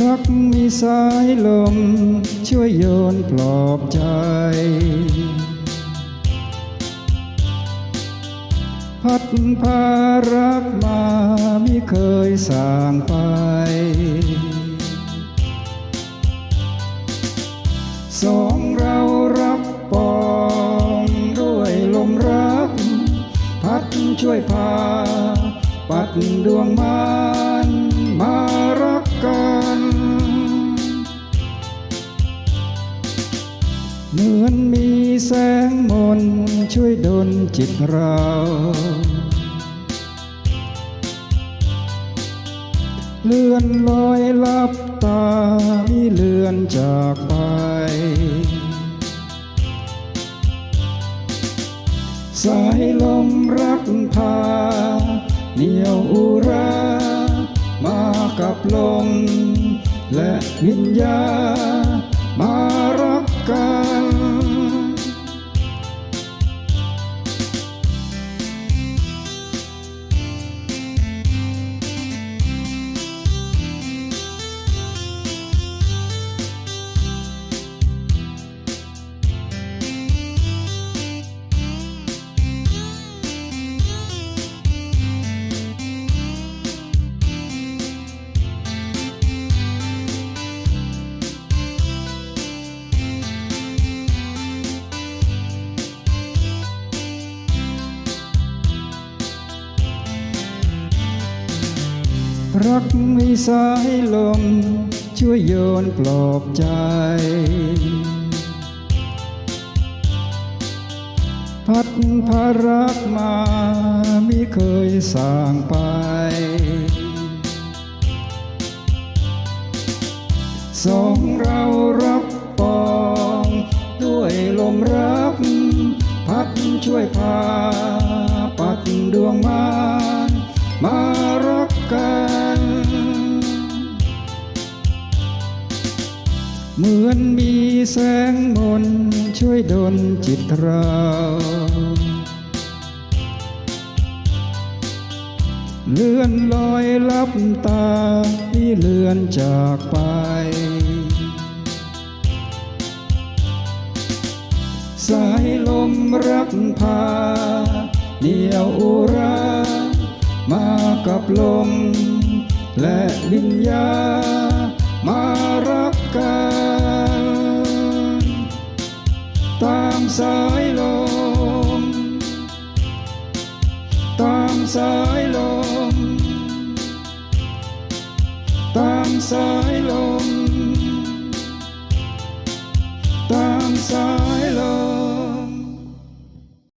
รักมีสายลม ช่วยโยนปลอบใจ พัดพารักมาไม่เคยสางไป สองเรารับปองด้วยลมรัก พัดช่วยพา ปัดดวงมา งมนช่วยดลจิตเราเลื่อนลอยลับตามีเลื่อนจากไป สายลมรักพาเหนียวอุรา มากับลมและวิญญามารักกัน รักมีสายลม ช่วยโยนปลอบใจ พัดพารักมาไม่เคยสร้างไป สองเรารับปองด้วยลมรัก พัดช่วยพา ปัดดวงมา เหมือนมีแสงมนช่วยดลจิตเราเลื่อนลอยลับตาที่เลื่อนจากไป สายลมรักพาเหนียวอุรา มากับลมและวิญญาณ มารักกัน ตามสายลม ตามสายลม ตามสายลม ตามสาย